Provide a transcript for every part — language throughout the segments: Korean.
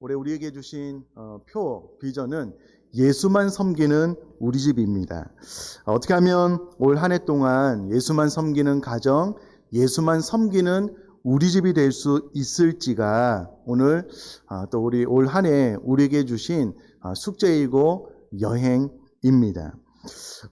올해 우리에게 주신 어, 표 비전은 예수만 섬기는 우리 집입니다. 어, 어떻게 하면 올 한 해 동안 예수만 섬기는 가정, 예수만 섬기는 우리 집이 될 수 있을지가 오늘 아, 또 우리 올 한 해 우리에게 주신 아, 숙제이고 여행입니다.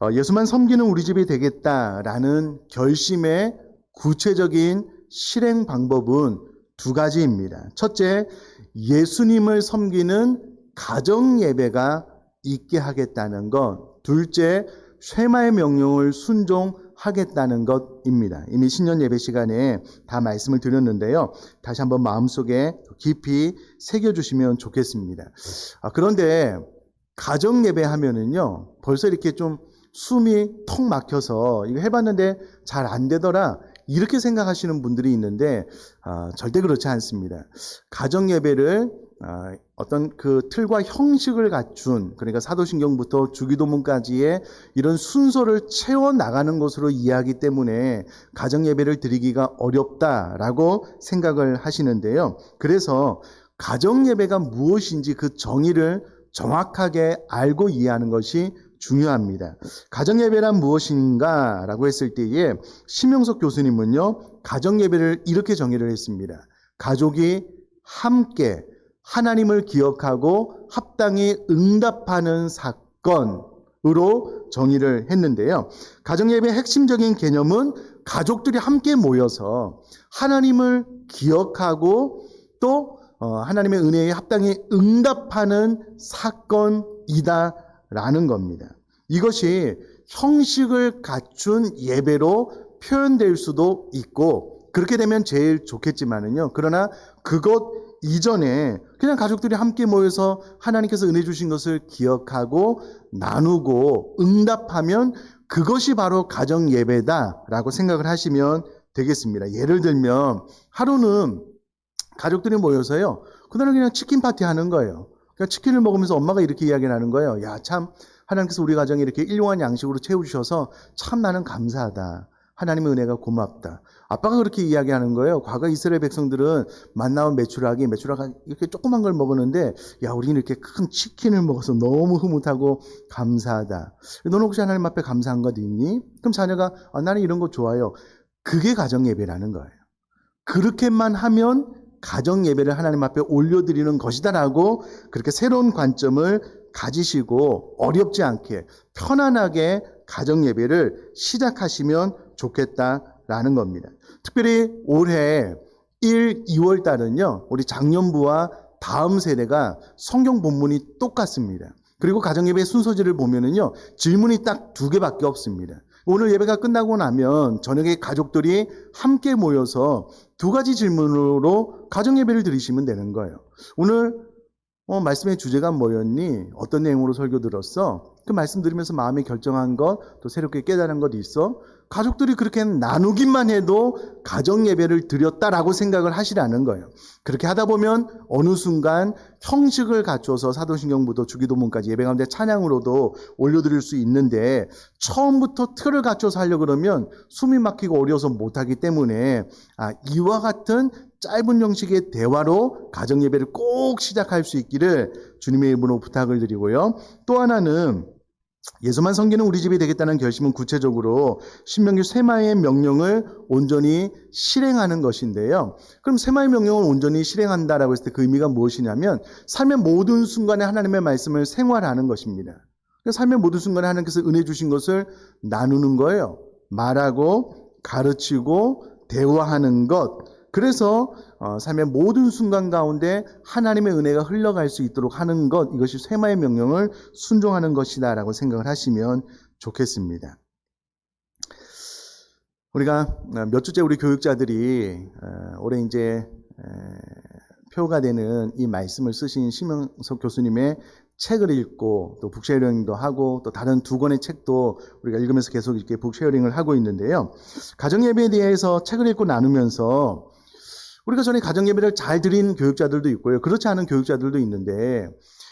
어, 예수만 섬기는 우리 집이 되겠다라는 결심의 구체적인 실행 방법은 두 가지입니다. 첫째, 예수님을 섬기는 가정 예배가 있게 하겠다는 것. 둘째, 쉐마의 명령을 순종하겠다는 것입니다. 이미 신년 예배 시간에 다 말씀을 드렸는데요. 다시 한번 마음속에 깊이 새겨주시면 좋겠습니다. 아, 그런데 가정 예배 하면은요, 벌써 이렇게 좀 숨이 턱 막혀서 이거 해봤는데 잘 안 되더라. 이렇게 생각하시는 분들이 있는데 아, 절대 그렇지 않습니다. 가정 예배를 아, 어떤 그 틀과 형식을 갖춘 그러니까 사도신경부터 주기도문까지의 이런 순서를 채워 나가는 것으로 이해하기 때문에 가정 예배를 드리기가 어렵다라고 생각을 하시는데요. 그래서 가정 예배가 무엇인지 그 정의를 정확하게 알고 이해하는 것이 중요합니다. 가정 예배란 무엇인가? 라고 했을 때에 심영석 교수님은요, 가정 예배를 이렇게 정의를 했습니다. 가족이 함께 하나님을 기억하고 합당히 응답하는 사건으로 정의를 했는데요. 가정 예배의 핵심적인 개념은 가족들이 함께 모여서 하나님을 기억하고 또 어, 하나님의 은혜에 합당히 응답하는 사건이다 라는 겁니다. 이것이 형식을 갖춘 예배로 표현될 수도 있고 그렇게 되면 제일 좋겠지만은요. 그러나 그것 이전에 그냥 가족들이 함께 모여서 하나님께서 은혜 주신 것을 기억하고 나누고 응답하면 그것이 바로 가정 예배다라고 생각을 하시면 되겠습니다. 예를 들면 하루는 가족들이 모여서요. 그날은 그냥 치킨 파티 하는 거예요. 그러니까 치킨을 먹으면서 엄마가 이렇게 이야기하는 거예요. 야, 참 하나님께서 우리 가정에 이렇게 일용한 양식으로 채워주셔서 참 나는 감사하다. 하나님의 은혜가 고맙다. 아빠가 그렇게 이야기하는 거예요. 과거 이스라엘 백성들은 만나온 메추라기, 메추라기 이렇게 조그만 걸 먹었는데, 야, 우리는 이렇게 큰 치킨을 먹어서 너무 흐뭇하고 감사하다. 너는 혹시 하나님 앞에 감사한 것 있니? 그럼 자녀가, 아, 나는 이런 거 좋아요. 그게 가정 예배라는 거예요. 그렇게만 하면 가정 예배를 하나님 앞에 올려드리는 것이다라고 그렇게 새로운 관점을 가지시고 어렵지 않게 편안하게 가정 예배를 시작하시면 좋겠다라는 겁니다. 특별히 올해 1, 2월 달은요, 우리 작년부와 다음 세대가 성경 본문이 똑같습니다. 그리고 가정 예배 순서지를 보면은요, 질문이 딱 두 개밖에 없습니다. 오늘 예배가 끝나고 나면 저녁에 가족들이 함께 모여서 두 가지 질문으로 가정 예배를 드리시면 되는 거예요. 오늘 어, 말씀의 주제가 뭐였니? 어떤 내용으로 설교 들었어? 그 말씀 들으면서 마음에 결정한 것, 또 새롭게 깨달은 것 있어? 가족들이 그렇게 나누기만 해도 가정 예배를 드렸다라고 생각을 하시라는 거예요. 그렇게 하다 보면 어느 순간 형식을 갖춰서 사도신경부터 주기도문까지 예배 가운데 찬양으로도 올려드릴 수 있는데 처음부터 틀을 갖춰서 하려고 그러면 숨이 막히고 어려워서 못하기 때문에 아, 이와 같은 짧은 형식의 대화로 가정 예배를 꼭 시작할 수 있기를 주님의 이름으로 부탁을 드리고요. 또 하나는 예수만 섬기는 우리 집이 되겠다는 결심은 구체적으로 신명기 세마의 명령을 온전히 실행하는 것인데요. 그럼 세마의 명령을 온전히 실행한다라고 했을 때 그 의미가 무엇이냐면 삶의 모든 순간에 하나님의 말씀을 생활하는 것입니다. 삶의 모든 순간에 하나님께서 은혜 주신 것을 나누는 거예요. 말하고 가르치고 대화하는 것. 그래서 어, 삶의 모든 순간 가운데 하나님의 은혜가 흘러갈 수 있도록 하는 것 이것이 쇠마의 명령을 순종하는 것이다라고 생각을 하시면 좋겠습니다. 우리가 몇 주째 우리 교육자들이 어, 올해 이제 표가 되는 이 말씀을 쓰신 심영석 교수님의 책을 읽고 또 북쉐어링도 하고 또 다른 두 권의 책도 우리가 읽으면서 계속 이렇게 북쉐어링을 하고 있는데요. 가정 예배에 대해서 책을 읽고 나누면서 우리가 전에 가정 예배를 잘 드린 교육자들도 있고요. 그렇지 않은 교육자들도 있는데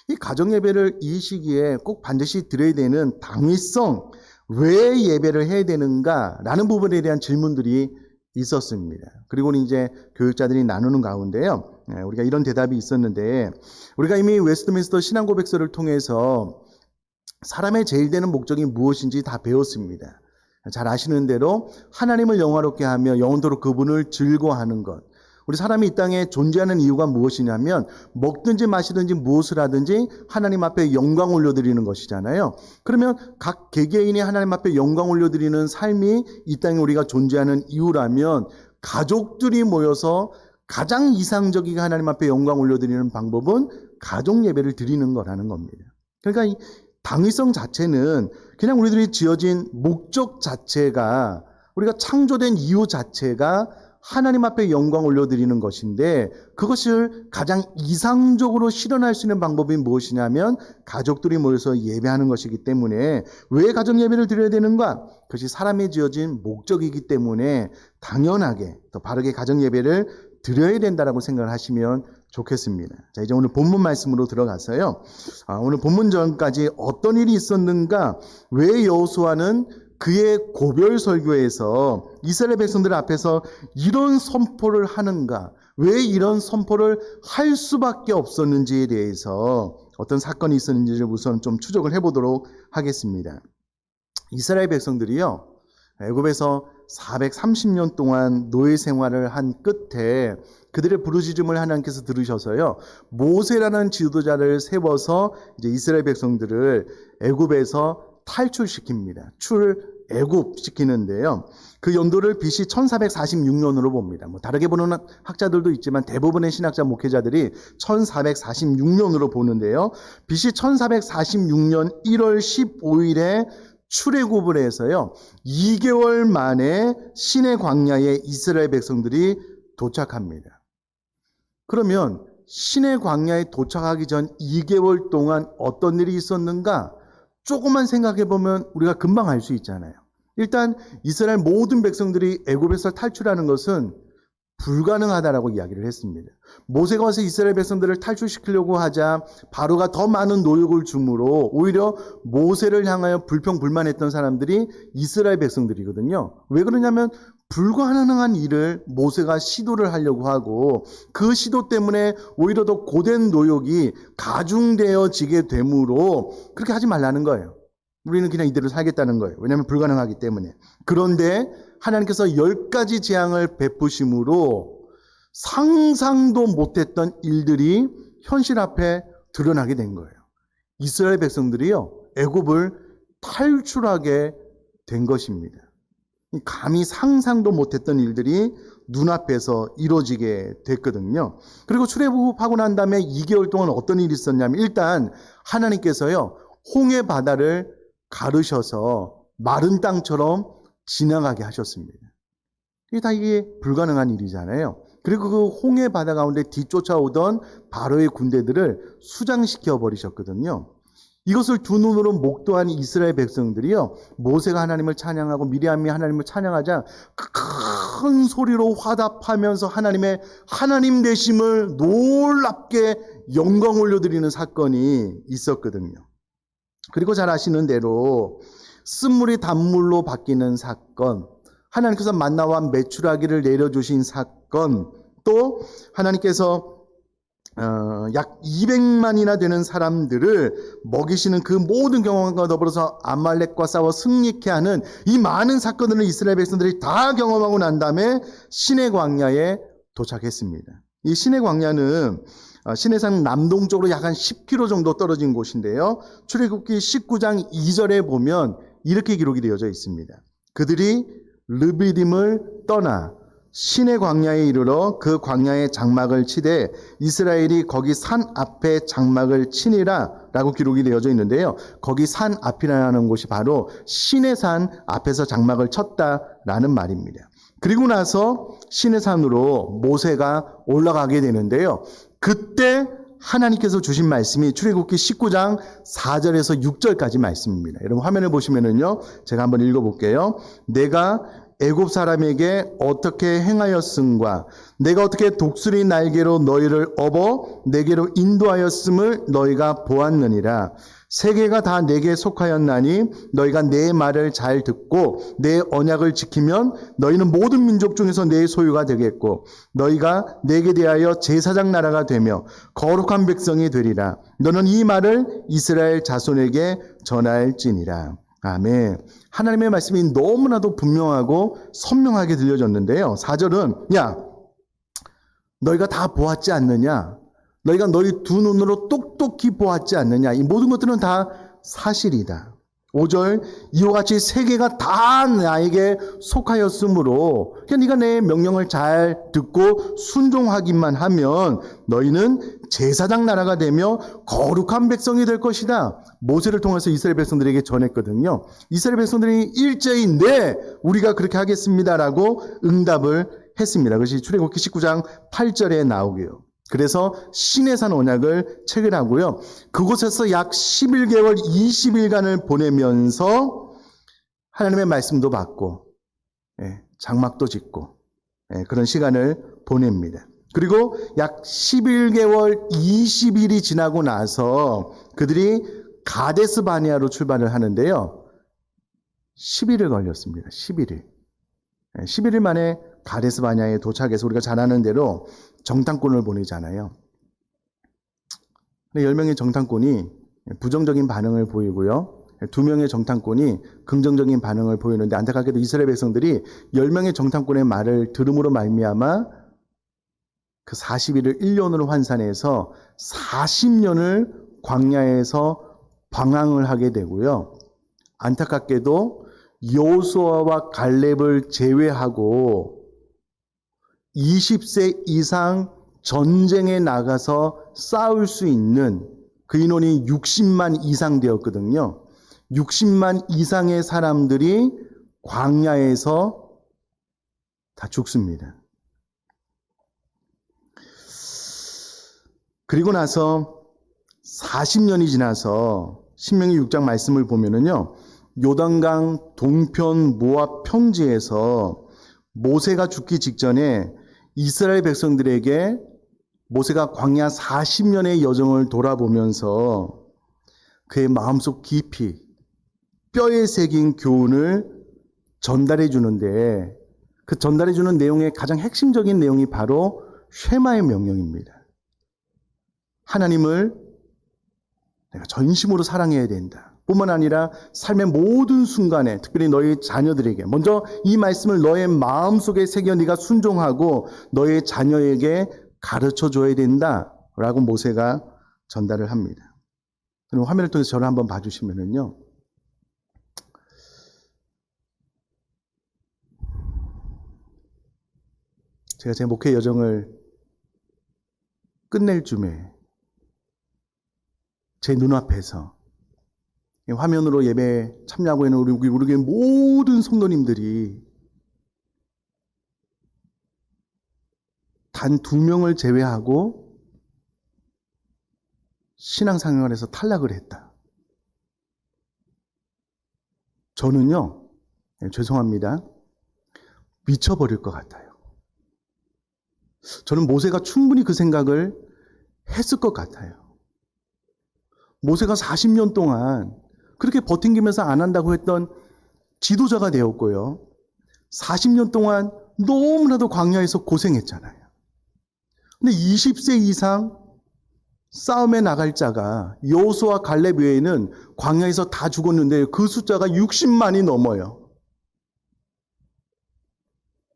이 가정 예배를 이 시기에 꼭 반드시 드려야 되는 당위성 왜 예배를 해야 되는가라는 부분에 대한 질문들이 있었습니다. 그리고 이제 교육자들이 나누는 가운데요. 예, 우리가 이런 대답이 있었는데 우리가 이미 웨스트민스터 신앙 고백서를 통해서 사람의 제일 되는 목적이 무엇인지 다 배웠습니다. 잘 아시는 대로 하나님을 영화롭게 하며 영원토록 그분을 즐거워하는 것. 우리 사람이 이 땅에 존재하는 이유가 무엇이냐면 먹든지 마시든지 무엇을 하든지 하나님 앞에 영광 올려드리는 것이잖아요. 그러면 각 개개인이 하나님 앞에 영광 올려드리는 삶이 이 땅에 우리가 존재하는 이유라면 가족들이 모여서 가장 이상적이게 하나님 앞에 영광 올려드리는 방법은 가족 예배를 드리는 거라는 겁니다. 그러니까 이 당위성 자체는 그냥 우리들이 지어진 목적 자체가 우리가 창조된 이유 자체가 하나님 앞에 영광 올려드리는 것인데 그것을 가장 이상적으로 실현할 수 있는 방법이 무엇이냐면 가족들이 모여서 예배하는 것이기 때문에 왜 가정 예배를 드려야 되는가? 그것이 사람이 지어진 목적이기 때문에 당연하게 더 바르게 가정 예배를 드려야 된다라고 생각을 하시면 좋겠습니다. 자, 이제 오늘 본문 말씀으로 들어가서요. 아, 오늘 본문 전까지 어떤 일이 있었는가? 왜 여호수아는 그의 고별 설교에서 이스라엘 백성들 앞에서 이런 선포를 하는가? 왜 이런 선포를 할 수밖에 없었는지에 대해서 어떤 사건이 있었는지를 우선 좀 추적을 해보도록 하겠습니다. 이스라엘 백성들이요, 애굽에서 430년 동안 노예 생활을 한 끝에 그들의 부르짖음을 하나님께서 들으셔서요. 모세라는 지도자를 세워서 이제 이스라엘 백성들을 애굽에서 탈출시킵니다. 출 애굽 시키는데요. 그 연도를 BC 1446년으로 봅니다. 뭐 다르게 보는 학자들도 있지만 대부분의 신학자 목회자들이 1446년으로 보는데요. BC 1446년 1월 15일에 출애굽을 해서요. 2개월 만에 신의 광야에 이스라엘 백성들이 도착합니다. 그러면 신의 광야에 도착하기 전 2개월 동안 어떤 일이 있었는가? 조금만 생각해 보면 우리가 금방 알 수 있잖아요. 일단 이스라엘 모든 백성들이 애굽에서 탈출하는 것은 불가능하다라고 이야기를 했습니다. 모세가 와서 이스라엘 백성들을 탈출시키려고 하자 바로가 더 많은 노역을 주므로 오히려 모세를 향하여 불평불만했던 사람들이 이스라엘 백성들이거든요. 왜 그러냐면 불가능한 일을 모세가 시도를 하려고 하고 그 시도 때문에 오히려 더 고된 노역이 가중되어지게 되므로 그렇게 하지 말라는 거예요. 우리는 그냥 이대로 살겠다는 거예요. 왜냐하면 불가능하기 때문에. 그런데 하나님께서 열 가지 재앙을 베푸심으로 상상도 못했던 일들이 현실 앞에 드러나게 된 거예요. 이스라엘 백성들이요 애굽을 탈출하게 된 것입니다. 감히 상상도 못했던 일들이 눈앞에서 이루어지게 됐거든요. 그리고 출애굽하고 난 다음에 2개월 동안 어떤 일이 있었냐면 일단 하나님께서요 홍해 바다를 가르셔서 마른 땅처럼 지나가게 하셨습니다. 이게 다 이게 불가능한 일이잖아요. 그리고 그 홍해 바다 가운데 뒤쫓아오던 바로의 군대들을 수장시켜 버리셨거든요. 이것을 두 눈으로 목도한 이스라엘 백성들이요. 모세가 하나님을 찬양하고 미리암이 하나님을 찬양하자 큰 소리로 화답하면서 하나님의 하나님 되심을 놀랍게 영광 올려드리는 사건이 있었거든요. 그리고 잘 아시는 대로 쓴물이 단물로 바뀌는 사건, 하나님께서 만나와 메추라기를 내려주신 사건, 또 하나님께서 어, 약 200만이나 되는 사람들을 먹이시는 그 모든 경험과 더불어서 아말렉과 싸워 승리케 하는 이 많은 사건들을 이스라엘 백성들이 다 경험하고 난 다음에 신의 광야에 도착했습니다. 이 신의 광야는 어, 시내산 남동쪽으로 약 한 10km 정도 떨어진 곳인데요. 출애굽기 19장 2절에 보면 이렇게 기록이 되어져 있습니다. 그들이 르비딤을 떠나 신의 광야에 이르러 그 광야에 장막을 치되 이스라엘이 거기 산 앞에 장막을 치니라 라고 기록이 되어져 있는데요. 거기 산 앞이라는 곳이 바로 신의 산 앞에서 장막을 쳤다라는 말입니다. 그리고 나서 신의 산으로 모세가 올라가게 되는데요. 그때 하나님께서 주신 말씀이 출애굽기 19장 4절에서 6절까지 말씀입니다. 여러분 화면을 보시면은요. 제가 한번 읽어 볼게요. 내가 애굽 사람에게 어떻게 행하였음과 내가 어떻게 독수리 날개로 너희를 업어 내게로 인도하였음을 너희가 보았느니라. 세계가 다 내게 속하였나니 너희가 내 말을 잘 듣고 내 언약을 지키면 너희는 모든 민족 중에서 내 소유가 되겠고 너희가 내게 대하여 제사장 나라가 되며 거룩한 백성이 되리라. 너는 이 말을 이스라엘 자손에게 전할지니라. 아멘. 하나님의 말씀이 너무나도 분명하고 선명하게 들려졌는데요. 4절은 야 너희가 다 보았지 않느냐? 너희가 너희 두 눈으로 똑똑히 보았지 않느냐? 이 모든 것들은 다 사실이다. 5절 이와 같이 세계가 다 나에게 속하였으므로 그러니까 네가 내 명령을 잘 듣고 순종하기만 하면 너희는 제사장 나라가 되며 거룩한 백성이 될 것이다. 모세를 통해서 이스라엘 백성들에게 전했거든요. 이스라엘 백성들이 일제히 네 우리가 그렇게 하겠습니다라고 응답을 했습니다. 그것이 출애굽기 19장 8절에 나오고요. 그래서 신해산 언약을 체결하고요. 그곳에서 약 11개월 20일간을 보내면서 하나님의 말씀도 받고 예, 장막도 짓고 예, 그런 시간을 보냅니다. 그리고 약 11개월 20일이 지나고 나서 그들이 가데스 바니아로 출발을 하는데요. 11일 걸렸습니다. 11일. 11일 만에 가데스 바니아에 도착해서 우리가 잘 아는 대로 정탐꾼을 보내잖아요. 근데 10명의 정탐꾼이 부정적인 반응을 보이고요. 두 명의 정탐꾼이 긍정적인 반응을 보이는데 안타깝게도 이스라엘 백성들이 10명의 정탐꾼의 말을 들음으로 말미암아 그 40일을 1년으로 환산해서 40년을 광야에서 방황을 하게 되고요. 안타깝게도 여호수아와 갈렙을 제외하고 20세 이상 전쟁에 나가서 싸울 수 있는 그 인원이 60만 이상 되었거든요. 60만 이상의 사람들이 광야에서 다 죽습니다. 그리고 나서 40년이 지나서 신명기 6장 말씀을 보면은요. 요단강 동편 모압 평지에서 모세가 죽기 직전에 이스라엘 백성들에게 모세가 광야 40년의 여정을 돌아보면서 그의 마음속 깊이 뼈에 새긴 교훈을 전달해 주는데 그 전달해 주는 내용의 가장 핵심적인 내용이 바로 쉐마의 명령입니다. 하나님을 내가 전심으로 사랑해야 된다. 뿐만 아니라 삶의 모든 순간에 특별히 너희 자녀들에게 먼저 이 말씀을 너의 마음속에 새겨 네가 순종하고 너의 자녀에게 가르쳐 줘야 된다라고 모세가 전달을 합니다. 그럼 화면을 통해서 저를 한번 봐 주시면은요. 제가 제 목회 여정을 끝낼 쯤에 제 눈앞에서 화면으로 예배 참여하고 있는 우리 우리 모든 성도님들이 단 두 명을 제외하고 신앙생활에서 탈락을 했다. 저는요, 네, 죄송합니다. 미쳐버릴 것 같아요. 저는 모세가 충분히 그 생각을 했을 것 같아요. 모세가 40년 동안 그렇게 버팅기면서 안 한다고 했던 지도자가 되었고요. 40년 동안 너무나도 광야에서 고생했잖아요. 근데 20세 이상 싸움에 나갈 자가 여호수와 갈렙 외에는 광야에서 다 죽었는데 그 숫자가 60만이 넘어요.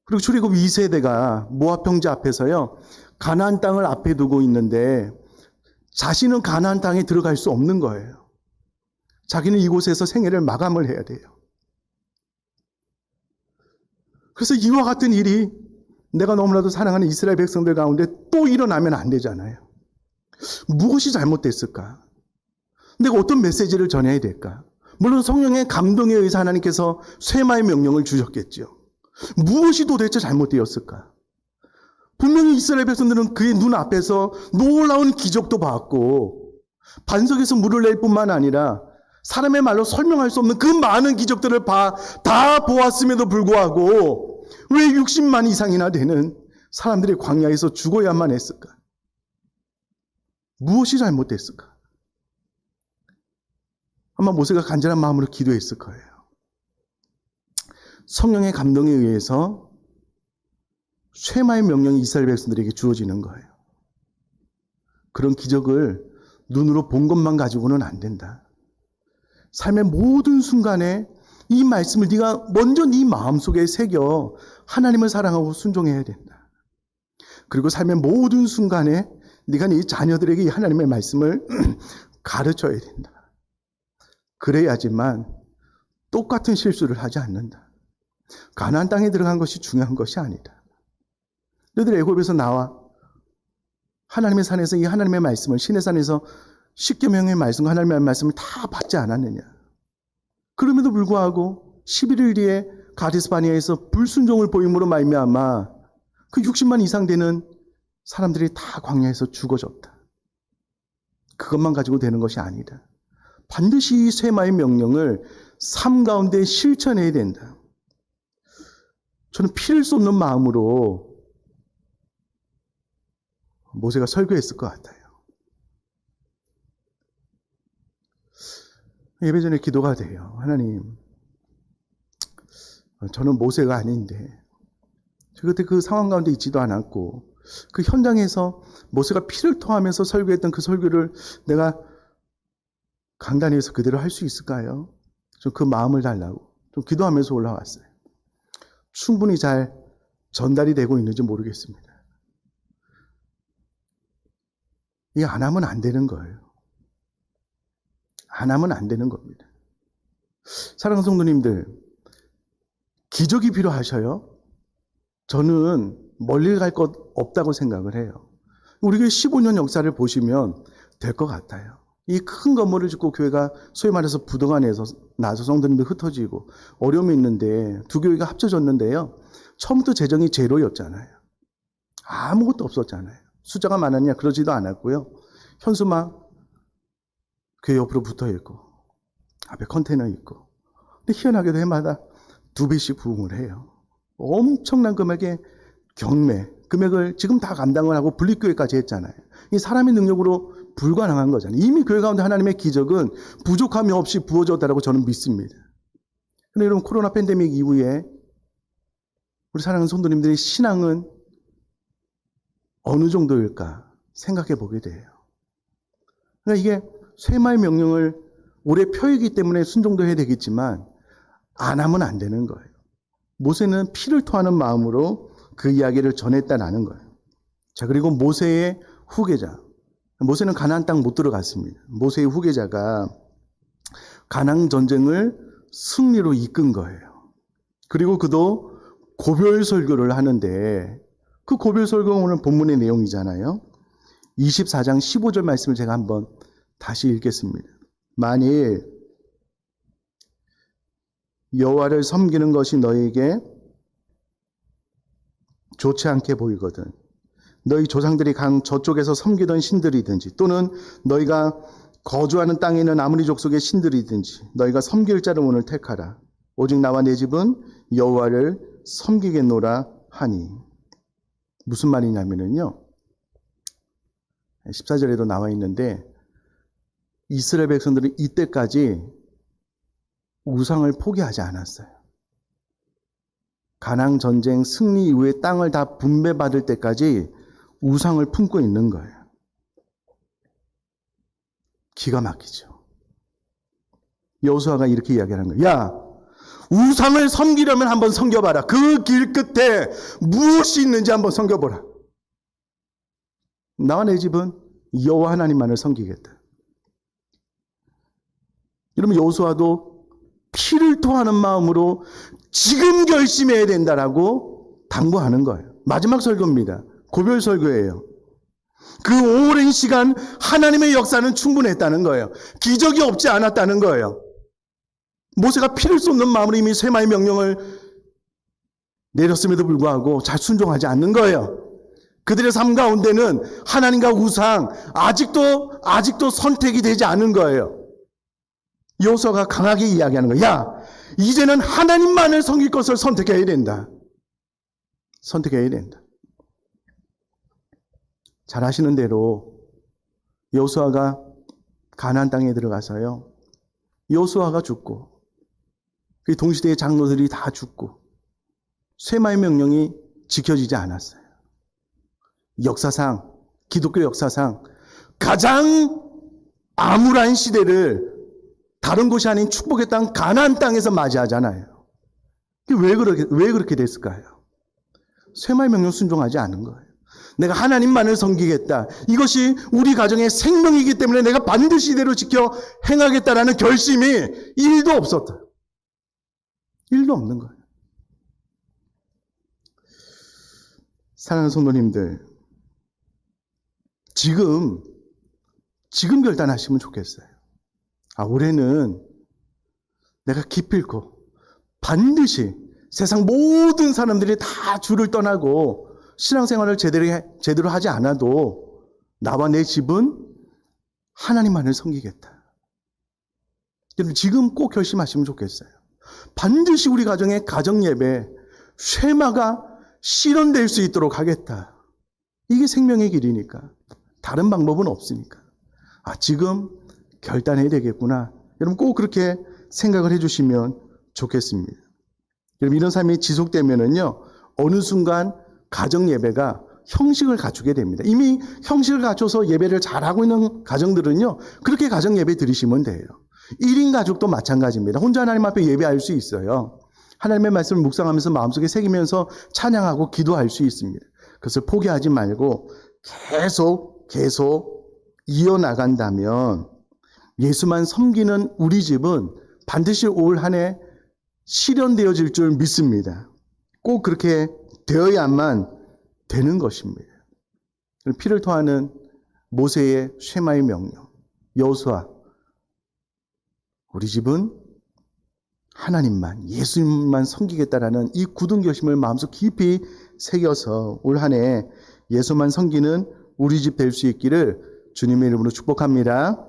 그리고 출애굽 2세대가 모압 평지 앞에서요. 가나안 땅을 앞에 두고 있는데 자신은 가나안 땅에 들어갈 수 없는 거예요. 자기는 이곳에서 생애를 마감을 해야 돼요. 그래서 이와 같은 일이 내가 너무나도 사랑하는 이스라엘 백성들 가운데 또 일어나면 안 되잖아요. 무엇이 잘못됐을까? 내가 어떤 메시지를 전해야 될까? 물론 성령의 감동에 의해서 하나님께서 쇠마의 명령을 주셨겠죠. 무엇이 도대체 잘못되었을까? 분명히 이스라엘 백성들은 그의 눈 앞에서 놀라운 기적도 봤고 반석에서 물을 낼 뿐만 아니라 사람의 말로 설명할 수 없는 그 많은 기적들을 봐, 다 보았음에도 불구하고 왜 60만 이상이나 되는 사람들이 광야에서 죽어야만 했을까? 무엇이 잘못됐을까? 아마 모세가 간절한 마음으로 기도했을 거예요. 성령의 감동에 의해서 쇠마의 명령이 이스라엘 백성들에게 주어지는 거예요. 그런 기적을 눈으로 본 것만 가지고는 안 된다. 삶의 모든 순간에 이 말씀을 네가 먼저 네 마음속에 새겨 하나님을 사랑하고 순종해야 된다. 그리고 삶의 모든 순간에 네가 네 자녀들에게 이 하나님의 말씀을 가르쳐야 된다. 그래야지만 똑같은 실수를 하지 않는다. 가나안 땅에 들어간 것이 중요한 것이 아니다. 너희들 애굽에서 나와 하나님의 산에서 이 하나님의 말씀을 신의 산에서 십계명의 말씀과 하나님의 말씀을 다 받지 않았느냐? 그럼에도 불구하고 11일 뒤에 가데스 바니아에서 불순종을 보임으로 말미암아 그 60만 이상 되는 사람들이 다 광야에서 죽어졌다. 그것만 가지고 되는 것이 아니다. 반드시 이 쇠마의 명령을 삶 가운데 실천해야 된다. 저는 피를 쏟는 마음으로 모세가 설교했을 것 같아요. 예배 전에 기도가 돼요. 하나님, 저는 모세가 아닌데, 저 그때 그 상황 가운데 있지도 않았고, 그 현장에서 모세가 피를 토하면서 설교했던 그 설교를 내가 강단에서 그대로 할 수 있을까요? 좀 그 마음을 달라고 좀 기도하면서 올라왔어요. 충분히 잘 전달이 되고 있는지 모르겠습니다. 이게 안 하면 안 되는 거예요. 안 하면 안 되는 겁니다. 사랑하는 성도님들, 기적이 필요하셔요? 저는 멀리 갈 것 없다고 생각을 해요. 우리 교회 15년 역사를 보시면 될 것 같아요. 이 큰 건물을 짓고 교회가 소위 말해서 부동안에서 나서 성도님들 흩어지고 어려움이 있는데 두 교회가 합쳐졌는데요. 처음부터 재정이 제로였잖아요. 아무것도 없었잖아요. 숫자가 많았냐? 그러지도 않았고요. 현수막 교회 옆으로 붙어 있고 앞에 컨테이너 있고 근데 희한하게도 해마다 두 배씩 부응을 해요. 엄청난 금액의 경매 금액을 지금 다 감당을 하고 분립교회까지 했잖아요. 이 사람의 능력으로 불가능한 거잖아요. 이미 교회 가운데 하나님의 기적은 부족함이 없이 부어졌다고 저는 믿습니다. 근데 여러분 코로나 팬데믹 이후에 우리 사랑하는 성도님들의 신앙은 어느 정도일까 생각해 보게 돼요. 그러니까 이게 쇠마의 명령을 올해 표이기 때문에 순종도 해야 되겠지만 안 하면 안 되는 거예요. 모세는 피를 토하는 마음으로 그 이야기를 전했다라는 거예요. 자, 그리고 모세의 후계자. 모세는 가나안 땅 못 들어갔습니다. 모세의 후계자가 가나안 전쟁을 승리로 이끈 거예요. 그리고 그도 고별 설교를 하는데 그 고별 설교가 오늘 본문의 내용이잖아요. 24장 15절 말씀을 제가 한번 다시 읽겠습니다. 만일 여호와를 섬기는 것이 너에게 좋지 않게 보이거든. 너희 조상들이 강 저쪽에서 섬기던 신들이든지 또는 너희가 거주하는 땅에 있는 아무리 족속의 신들이든지 너희가 섬길 자를 오늘 택하라. 오직 나와 내 집은 여호와를 섬기겠노라 하니. 무슨 말이냐면요. 14절에도 나와 있는데 이스라엘 백성들은 이때까지 우상을 포기하지 않았어요. 가낭 전쟁 승리 이후에 땅을 다 분배받을 때까지 우상을 품고 있는 거예요. 기가 막히죠. 여호수아가 이렇게 이야기하는 거예요. 야, 우상을 섬기려면 한번 섬겨봐라. 그 길 끝에 무엇이 있는지 한번 섬겨보라. 나와 내 집은 여호와 하나님만을 섬기겠다. 여러분 여호수아도 피를 토하는 마음으로 지금 결심해야 된다라고 당부하는 거예요. 마지막 설교입니다. 고별 설교예요. 그 오랜 시간 하나님의 역사는 충분했다는 거예요. 기적이 없지 않았다는 거예요. 모세가 피를 쏟는 마음으로 이미 세마의 명령을 내렸음에도 불구하고 잘 순종하지 않는 거예요. 그들의 삶 가운데는 하나님과 우상 아직도 아직도 선택이 되지 않은 거예요. 요서가 강하게 이야기하는 거야. 야, 이제는 하나님만을 섬길 것을 선택해야 된다. 선택해야 된다. 잘 아시는 대로 여호수아가 가나안 땅에 들어가서요. 여수아가 죽고 그 동시대의 장로들이 다 죽고 쇠마의 명령이 지켜지지 않았어요. 역사상 기독교 역사상 가장 암울한 시대를 다른 곳이 아닌 축복의 땅 가나안 땅에서 맞이하잖아요. 왜 그렇게 왜 그렇게 됐을까요? 쇠마의 명령 순종하지 않은 거예요. 내가 하나님만을 섬기겠다. 이것이 우리 가정의 생명이기 때문에 내가 반드시 이대로 지켜 행하겠다라는 결심이 일도 없었다. 일도 없는 거예요. 사랑하는 성도님들, 지금, 지금 결단하시면 좋겠어요. 아, 올해는 내가 기필코 반드시 세상 모든 사람들이 다 주를 떠나고 신앙생활을 제대로, 해- 제대로 하지 않아도 나와 내 집은 하나님만을 섬기겠다. 여러분, 지금 꼭 결심하시면 좋겠어요. 반드시 우리 가정의 가정예배, 쉐마가 실현될 수 있도록 하겠다. 이게 생명의 길이니까. 다른 방법은 없으니까. 아, 지금 결단해야 되겠구나. 여러분 꼭 그렇게 생각을 해주시면 좋겠습니다. 여러분 이런 삶이 지속되면은요, 어느 순간 가정 예배가 형식을 갖추게 됩니다. 이미 형식을 갖춰서 예배를 잘하고 있는 가정들은요, 그렇게 가정 예배 드리시면 돼요. 1인 가족도 마찬가지입니다. 혼자 하나님 앞에 예배할 수 있어요. 하나님의 말씀을 묵상하면서 마음속에 새기면서 찬양하고 기도할 수 있습니다. 그것을 포기하지 말고 계속, 계속 이어나간다면 예수만 섬기는 우리 집은 반드시 올 한 해 실현되어질 줄 믿습니다. 꼭 그렇게 되어야만 되는 것입니다. 피를 토하는 모세의 쉐마의 명령, 여호수아 우리 집은 하나님만, 예수님만 섬기겠다라는 이 굳은 결심을 마음속 깊이 새겨서 올 한 해 예수만 섬기는 우리 집 될 수 있기를 주님의 이름으로 축복합니다.